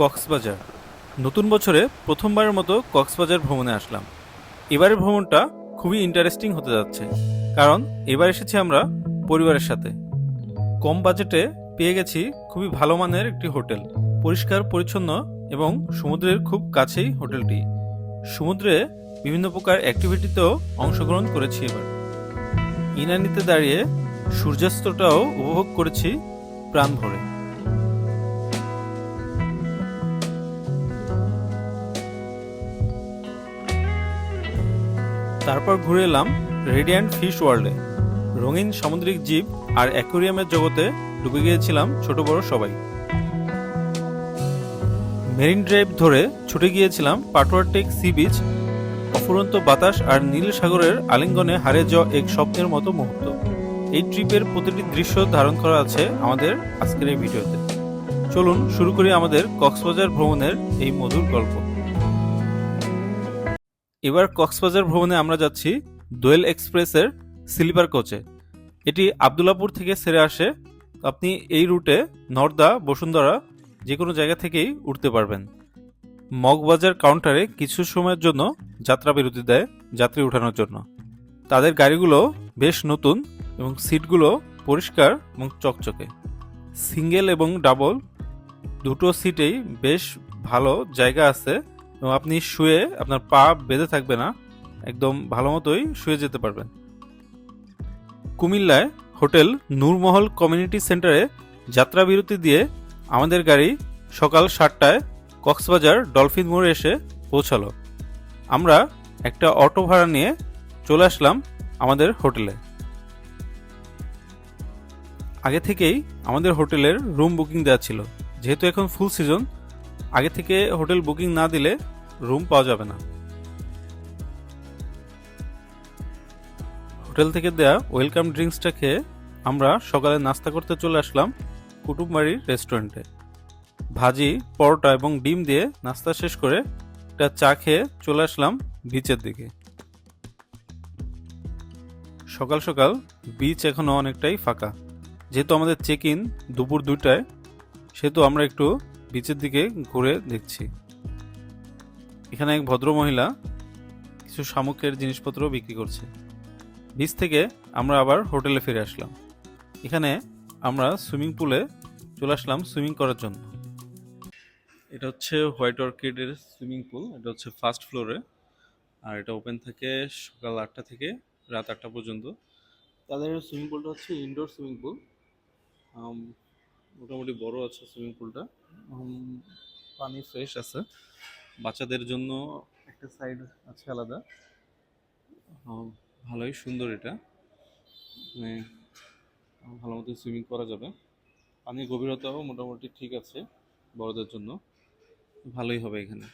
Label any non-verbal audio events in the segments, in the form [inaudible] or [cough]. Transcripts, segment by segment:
কক্সবাজার। নতুন বছরে প্রথমবারের মতো কক্সবাজার ভ্রমণে আসলাম। এবারের ভ্রমণটা খুবই ইন্টারেস্টিং হতে যাচ্ছে, কারণ এবার এসেছি আমরা পরিবারের সাথে। কম বাজেটে পেয়ে গেছি খুবই ভালো মানের একটি হোটেল, পরিষ্কার, পরিচ্ছন্ন এবং সমুদ্রের খুব কাছেই হোটেলটি। সমুদ্রে বিভিন্ন প্রকার অ্যাক্টিভিটিতেও অংশগ্রহণ করেছি এবার। ইনানিতে দাঁড়িয়ে সূর্যাস্তটাও উপভোগ করেছি প্রাণ ভরে তারপর ঘুরে এলাম রেডিয়ান্ট ফিশ ওয়ার্ল্ডে রঙিন সামুদ্রিক জীব আর অ্যাকোরিয়ামের জগতে ডুবে গিয়েছিলাম ছোট বড় সবাই। মেরিন ড্রাইভ ধরে ছুটে গিয়েছিলাম পাটোয়ারটেক সি বিচ অফুরন্ত বাতাস আর নীল সাগরের আলিঙ্গনে হারিয়ে যাওয়া এক স্বপ্নের মতো মুহূর্ত। এই ট্রিপের প্রতিটি দৃশ্য ধারণ করা আছে আমাদের আজকের এই ভিডিওতে। চলুন শুরু করি আমাদের কক্সবাজার ভ্রমণের এই মধুর গল্প। এবার কক্সবাজার ভ্রমণে আমরা যাচ্ছি দোয়েল এক্সপ্রেসের স্লিপার কোচে। এটি আবদুল্লাপুর থেকে সেরে আসে। আপনি এই রুটে নর্দা, বসুন্ধরা যে কোনো জায়গা থেকেই উঠতে পারবেন। মগবাজার কাউন্টারে কিছু সময়ের জন্য যাত্রা বিরতি দেয়, যাত্রী ওঠানোর জন্য। তাদের গাড়িগুলো বেশ নতুন এবং সিটগুলো পরিষ্কার এবং চকচকে। সিঙ্গেল এবং ডাবল দুটো সিটেই বেশ ভালো জায়গা আছে এবং আপনি শুয়ে আপনার পা বেঁধে থাকবে না, একদম ভালো মতোই শুয়ে যেতে পারবেন। কুমিল্লায় হোটেল নূরমহল কমিউনিটি সেন্টারে যাত্রা বিরতি দিয়ে আমাদের গাড়ি সকাল সাতটায় কক্সবাজার ডলফিন মোড়ে এসে পৌঁছালো। আমরা একটা অটো ভাড়া নিয়ে চলে আসলাম আমাদের হোটেলে। আগে থেকেই আমাদের হোটেলের রুম বুকিং দেওয়া ছিল, যেহেতু এখন ফুল সিজন আগে থেকে হোটেল বুকিং না দিলে রুম পাওয়া যাবে না। হোটেল থেকে দেয়া ওয়েলকাম ড্রিঙ্কসটা খেয়ে আমরা সকালে নাস্তা করতে চলে আসলাম কুটুমবাড়ির রেস্টুরেন্টে। ভাজি, পরোটা এবং ডিম দিয়ে নাস্তা শেষ করে একটা চা খেয়ে চলে আসলাম বিচের দিকে। সকাল সকাল বিচ এখনও অনেকটাই ফাঁকা। যেহেতু আমাদের চেক ইন দুপুর দুইটায়, সেহেতু আমরা একটু বিচের দিকে ঘুরে দেখছি। এখানে এক ভদ্র মহিলা কিছু শামুকের জিনিসপত্র বিক্রি করছে। বিচ থেকে আমরা আবার হোটেলে ফিরে আসলাম। এখানে আমরা সুইমিং পুলে চলে আসলাম সুইমিং করার জন্য। এটা হচ্ছে হোয়াইট অর্কিডের সুইমিং পুল, এটা হচ্ছে ফার্স্ট ফ্লোরে। আর এটা ওপেন থাকে সকাল আটটা থেকে রাত আটটা পর্যন্ত। তাদের সুইমিং পুলটা হচ্ছে ইনডোর সুইমিং পুল। মোটামুটি বড় আছে সুইমিং পুলটা। পানি ফ্রেশ আছে। বাচ্চাদের জন্য একটা সাইড আছে আলাদা। ভালোই সুন্দর এটা। মানে ভালো মতো সুইমিং করা যাবে। পানির গভীরতাও মোটামুটি ঠিক আছে বড়দের জন্য। ভালোই হবে এখানে।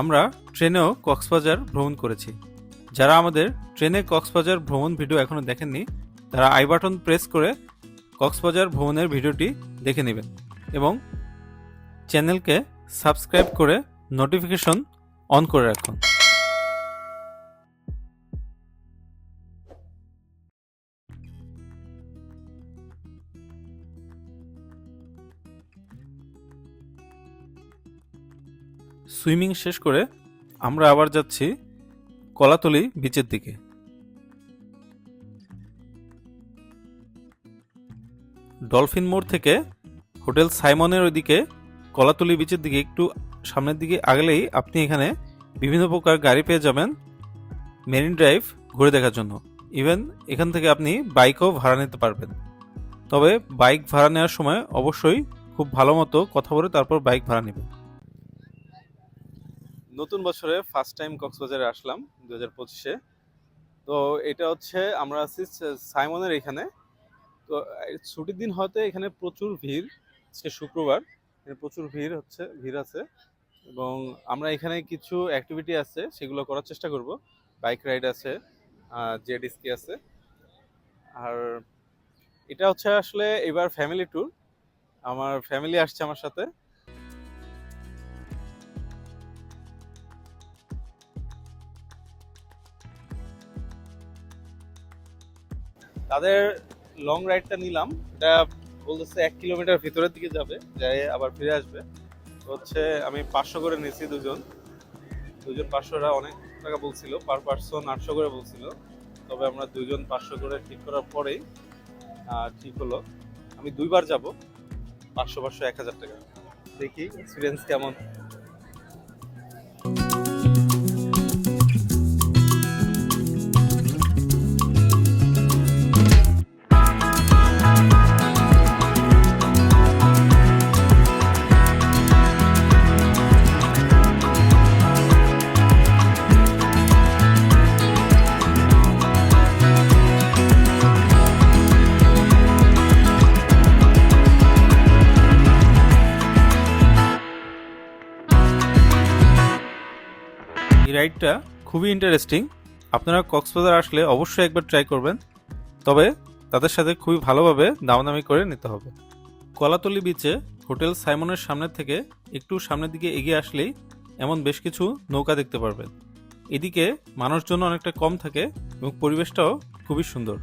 আমরা ট্রেনেও কক্সবাজার ভ্রমণ করেছি। যারা আমাদের ট্রেনে কক্সবাজার ভ্রমণ ভিডিও এখনও দেখেননি তারা আই বাটন প্রেস করে কক্সবাজার ভ্রমণের ভিডিওটি দেখে নেবেন এবং চ্যানেলকে সাবস্ক্রাইব করে নোটিফিকেশন অন করে রাখুন। সুইমিং শেষ করে আমরা আবার যাচ্ছি কলাতলি বিচের দিকে। ডলফিন মোড় থেকে হোটেল সাইমনের ওইদিকে, কলাতলি বিচের দিকে, একটু সামনের দিকে আগলেই আপনি এখানে বিভিন্ন প্রকার গাড়ি পেয়ে যাবেন মেরিন ড্রাইভ ঘুরে দেখার জন্য। ইভেন এখান থেকে আপনি বাইকও ভাড়া নিতে পারবেন। তবে বাইক ভাড়া নেওয়ার সময় অবশ্যই খুব ভালো মতো কথা বলে তারপর বাইক ভাড়া নেবেন। নতুন বছরে ফার্স্ট টাইম কক্সবাজারে আসলাম দু হাজার পঁচিশে। তো এটা হচ্ছে আমরা আছি সাইমনের এখানে। তো ছুটির দিন হতে এখানে প্রচুর ভিড়, আজকে শুক্রবার, এখানে প্রচুর ভিড় হচ্ছে, ভিড় আছে। এবং আমরা এখানে কিছু অ্যাক্টিভিটি আছে, সেগুলো করার চেষ্টা করব। বাইক রাইড আছে জেড স্কি আছে। আর এটা হচ্ছে আসলে এবার ফ্যামিলি ট্যুর আমার ফ্যামিলি আসছে আমার সাথে। তাদের লং রাইডটা নিলাম। এটা বলতেছে এক কিলোমিটার ভিতরের দিকে যাবে, যাই আবার ফিরে আসবে। হচ্ছে আমি পাঁচশো করে নিয়েছি দুজন। দুজন পাঁচশোটা অনেক টাকা বলছিল পার পার্সন আটশো করে বলছিল। তবে আমরা দুজন পাঁচশো করে ঠিক করার পরেই ঠিক হলো। আমি দুইবার যাব, পাঁচশো পাঁচশো এক হাজার টাকা। দেখি এক্সপিরিয়েন্স কেমন। রাইডটা খুবই ইন্টারেস্টিং আপনারা কক্সবাজার আসলে অবশ্যই একবার ট্রাই করবেন। তবে তাদের সাথে খুবই ভালোভাবে দামাদামি করে নিতে হবে। কলাতলি বিচে হোটেল সাইমনের সামনে থেকে একটু সামনের দিকে এগিয়ে আসলেই এমন বেশ কিছু নৌকা দেখতে পারবেন। এদিকে মানুষজন অনেকটা কম থাকে এবং পরিবেশটাও খুবই সুন্দর।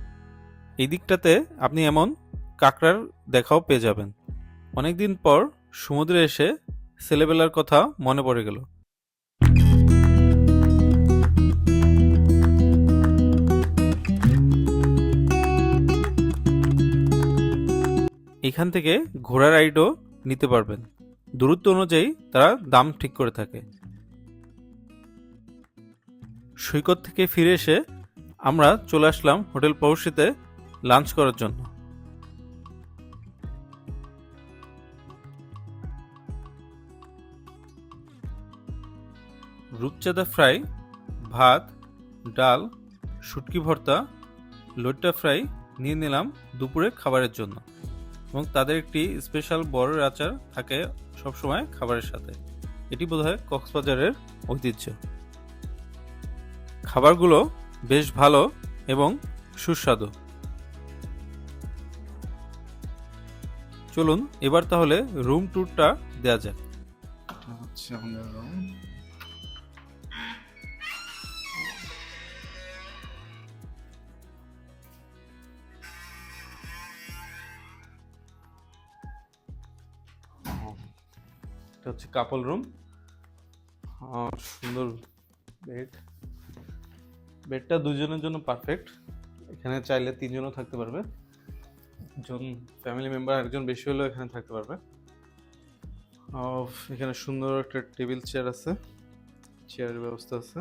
এই দিকটাতে আপনি এমন কাঁকড়ার দেখাও পেয়ে যাবেন। অনেকদিন পর সমুদ্রে এসে ছেলেবেলার কথা মনে পড়ে গেল। এখান থেকে ঘোড়া রাইডও নিতে পারবেন। দূরত্ব অনুযায়ী তারা দাম ঠিক করে থাকে। সৈকত থেকে ফিরে এসে আমরা চলে আসলাম হোটেল পৌষিতে লাঞ্চ করার জন্য। রূপচাঁদা ফ্রাই, ভাত, ডাল, শুটকি ভর্তা, লোট্টা ফ্রাই নিয়ে নিলাম দুপুরে খাবারের জন্য। এবং তাদের একটি স্পেশাল বড় আচার থাকে সবসময় খাবারের সাথে। এটি বোধহয় কক্সবাজারের ঐতিহ্য। খাবারগুলো বেশ ভালো এবং সুস্বাদু। চলুন এবার তাহলে রুম ট্যুরটা দেওয়া যাক। রুম এটা হচ্ছে কাপল রুম সুন্দর বেড বেডটা দুজনের জন্য পারফেক্ট এখানে চাইলে তিনজনও থাকতে পারবে। একজন ফ্যামিলি মেম্বার একজন বেশি হলেও এখানে থাকতে পারবে। এখানে সুন্দর একটা টেবিল চেয়ার আছে। চেয়ারের ব্যবস্থা আছে।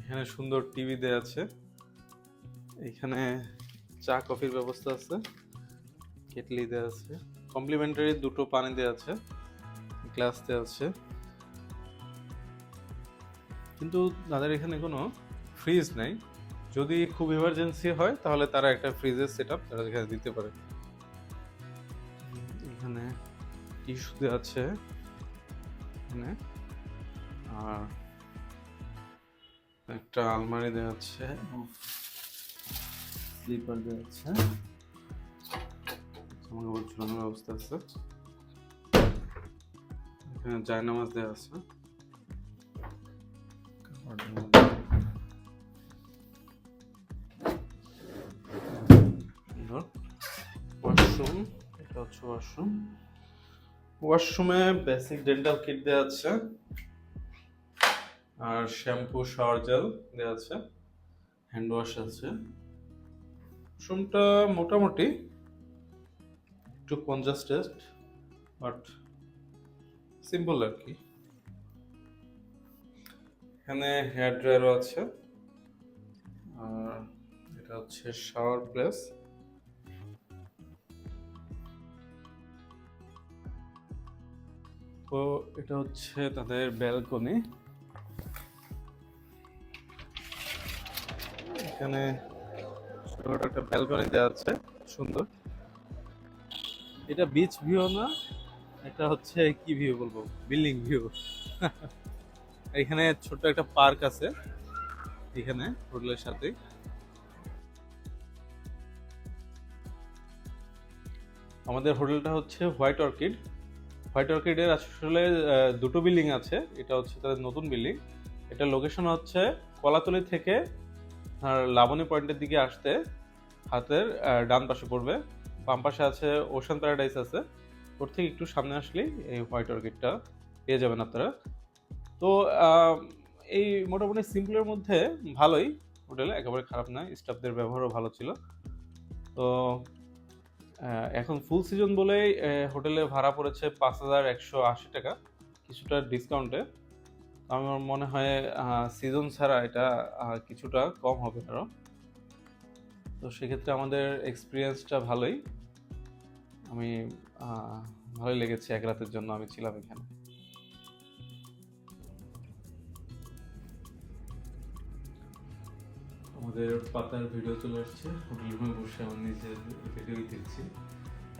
এখানে সুন্দর টিভি দেওয়া আছে। এখানে চা, কফির ব্যবস্থা আছে, কেটলি দেওয়া আছে, কমপ্লিমেন্টারি দুটো পানি দেওয়া আছে, গ্লাস দেওয়া আছে। কিন্তু তাদের এখানে কোনো ফ্রিজ নাই। যদি খুব ইমার্জেন্সি হয়, তাহলে তারা একটা ফ্রিজের সেট আপ তারা এখানে দিতে পারে। এখানে টিস্যু দেওয়া আছে, এখানে। আর একটা আলমারি দেওয়া আছে। স্লিপার দেওয়া আছে আমার কাপড় ঝুলানোর ব্যবস্থা আছে। এখানে জায়নামাজ দেওয়া আছে। ওয়াশরুম এটা হচ্ছে ওয়াশরুম ওয়াশরুমে বেসিক ডেন্টাল কিট দেওয়া আছে। আর শ্যাম্পু শাওয়ার জেল দেওয়া আছে। হ্যান্ড ওয়াশ আছে। ওয়াশরুমটা মোটামুটি একটু কনজাস্টেড বাট সিম্পল আর কি। এখানে হেয়ার ড্রায়ারও আছে, আর এটা হচ্ছে শাওয়ার প্লেস। তো এটা হচ্ছে তাদের ব্যালকনি। এখানে ছোটখাটো একটা ব্যালকনি দেওয়া আছে, সুন্দর। এটা বিচ ভিউ না, এটা হচ্ছে কি ভিউ বলব? বিল্ডিং ভিউ [laughs] এখানে একটা পার্ক আছে, এখানে, হোটেলের আমাদের হোটেলটা হচ্ছে হোয়াইট অর্কিড। হোয়াইট অর্কিডের আসলে দুটো বিল্ডিং আছে, এটা হচ্ছে তাদের নতুন বিল্ডিং এটা লোকেশন হচ্ছে কলাতলি থেকে আর লাবণী পয়েন্টের দিকে আসতে হাতের ডান পাশে পড়বে। বাম পাশে আছে ওশান প্যারাডাইস আছে। ওর থেকে একটু সামনে আসলেই এই হোয়াইট অর্কিডটা পেয়ে যাবেন আপনারা। তো এই মোটামুটি সিম্পলের মধ্যে ভালোই। হোটেলে একেবারে খারাপ না, স্টাফদের ব্যবহারও ভালো ছিল। তো এখন ফুল সিজন বলেই হোটেলে ভাড়া পড়েছে পাঁচ হাজার একশো আশি টাকা। কিছুটা ডিসকাউন্টে আমার মনে হয় সিজন ছাড়া এটা কিছুটা কম হবে আরও তো সেক্ষেত্রে আমাদের এক্সপিরিয়েন্সটা ভালোই। আমি ভালোই লেগেছে এক রাতের জন্য আমি ছিলাম এখানে। আমাদের পাতার ভিডিও চলে আসছে। হোটেল রুমে বসে আমি নিজের ভিডিওই দেখছি।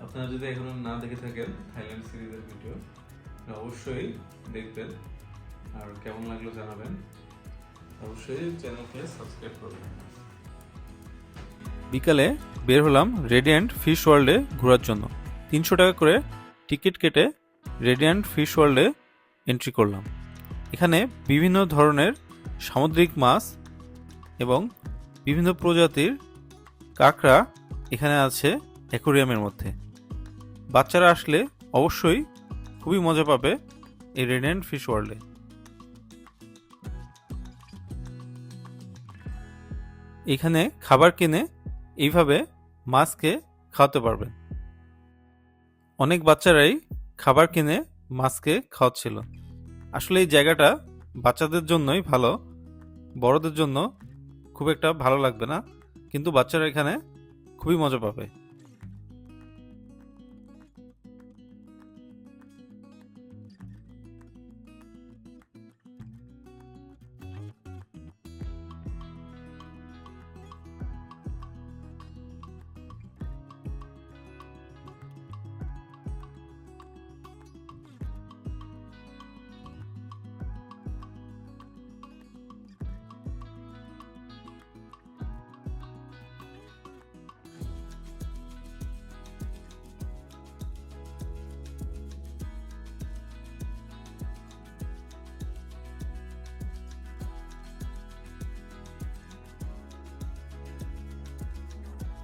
আপনারা যদি এখনও না দেখে থাকেন থাইল্যান্ড সিরিজের ভিডিও অবশ্যই দেখবেন। আর কেমন লাগল জানাবেন? অবশ্যই চ্যানেলকে সাবস্ক্রাইব করবেন। বিকালে বের হলাম রেডিয়ান্ট ফিশ ওয়ার্ল্ডে ঘোরার জন্য। তিনশো টাকা করে টিকিট কেটে রেডিয়ান্ট ফিশ ওয়ার্ল্ডে এন্ট্রি করলাম। এখানে বিভিন্ন ধরনের সামুদ্রিক মাছ এবং বিভিন্ন প্রজাতির কাঁকড়া এখানে আছে অ্যাকোরিয়ামের মধ্যে। বাচ্চারা আসলে অবশ্যই খুবই মজা পাবে এই রেডিয়ান্ট ফিশ ওয়ার্ল্ডে এখানে খাবার কিনে এইভাবে মাছকে খাওয়াতে পারবেন। অনেক বাচ্চারাই খাবার কিনে মাছকে খাওয়াচ্ছিল। আসলে এই জায়গাটা বাচ্চাদের জন্যই ভালো, বড়দের জন্য খুব একটা ভালো লাগবে না, কিন্তু বাচ্চারা এখানে খুবই মজা পাবে।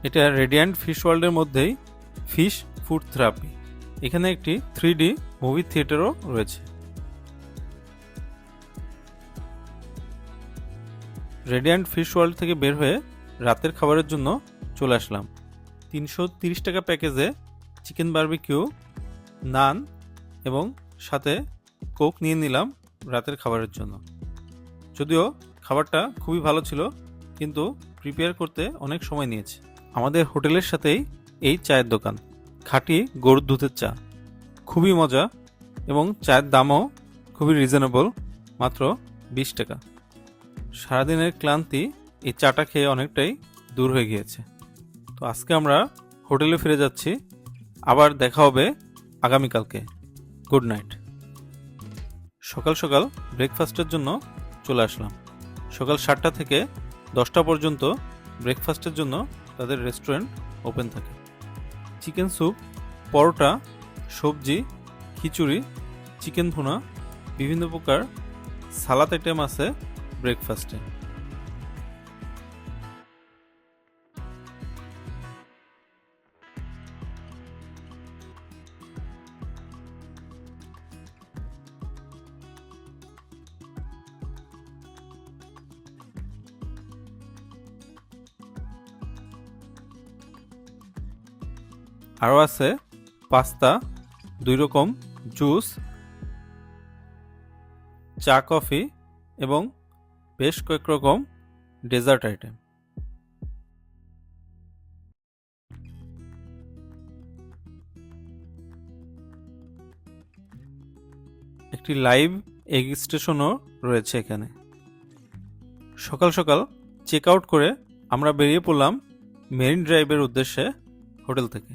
এটা রেডিয়ান্ট ফিশ ওয়ার্ল্ডের মধ্যেই ফিশ ফুড থেরাপি এখানে একটি থ্রি ডি মুভি থিয়েটারও রয়েছে। রেডিয়ান্ট ফিশ ওয়ার্ল্ড থেকে বের হয়ে রাতের খাবারের জন্য চলে আসলাম। তিনশো টাকা প্যাকেজে চিকেন বারবিকিউ, নান এবং সাথে কোক নিয়ে নিলাম রাতের খাবারের জন্য। যদিও খাবারটা খুবই ভালো ছিল, কিন্তু প্রিপেয়ার করতে অনেক সময় নিয়েছে। আমাদের হোটেলের সাথেই এই চায়ের দোকান। খাঁটি গরুর দুধের চা। খুবই মজা এবং চায়ের দামও খুবই রিজনেবল মাত্র বিশ টাকা। সারাদিনের ক্লান্তি এই চাটা খেয়ে অনেকটাই দূর হয়ে গিয়েছে। তো আজকে আমরা হোটেলে ফিরে যাচ্ছি। আবার দেখা হবে আগামীকালকে। Good night. সকাল সকাল ব্রেকফাস্টের জন্য চলে আসলাম। সকাল সাতটা থেকে দশটা পর্যন্ত ব্রেকফাস্টের জন্য তাদের রেস্টুরেন্ট ওপেন থাকে। চিকেন স্যুপ পরোটা, সবজি, খিচুড়ি চিকেন ভুনা, বিভিন্ন প্রকার সালাদ আইটেম আছে ব্রেকফাস্টে আরও আছে পাস্তা, দুই রকম জুস, চা, কফি এবং বেশ কয়েক রকম ডেজার্ট আইটেম। একটি লাইভ এগ স্টেশনও রয়েছে এখানে। সকাল সকাল চেক আউট করে আমরা বেরিয়ে পড়লাম মেরিন ড্রাইভের উদ্দেশ্যে হোটেল থেকে।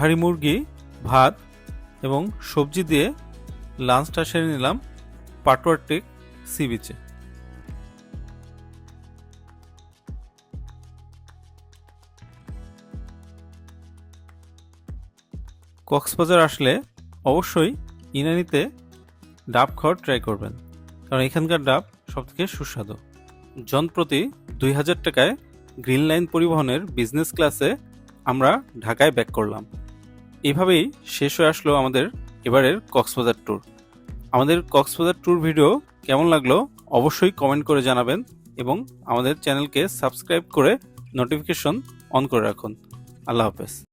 পাহাড়ি মুরগি, ভাত এবং সবজি দিয়ে লাঞ্চটা সেরে নিলাম পাটোয়ারটেক সি বিচে কক্সবাজার আসলে অবশ্যই ইনানিতে ডাব খাওয়ার ট্রাই করবেন, কারণ এখানকার ডাব সবথেকে সুস্বাদু। জনপ্রতি দুই হাজার টাকায় গ্রিন লাইন পরিবহনের বিজনেস ক্লাসে আমরা ঢাকায় ব্যাক করলাম। এভাবেই শেষ হয়ে আসলো আমাদের এবারের কক্সবাজার ট্যুর আমাদের কক্সবাজার ট্যুর ভিডিও কেমন লাগল অবশ্যই কমেন্ট করে জানাবেন এবং আমাদের চ্যানেলকে সাবস্ক্রাইব করে নোটিফিকেশন অন করে রাখুন। আল্লাহ হাফেজ।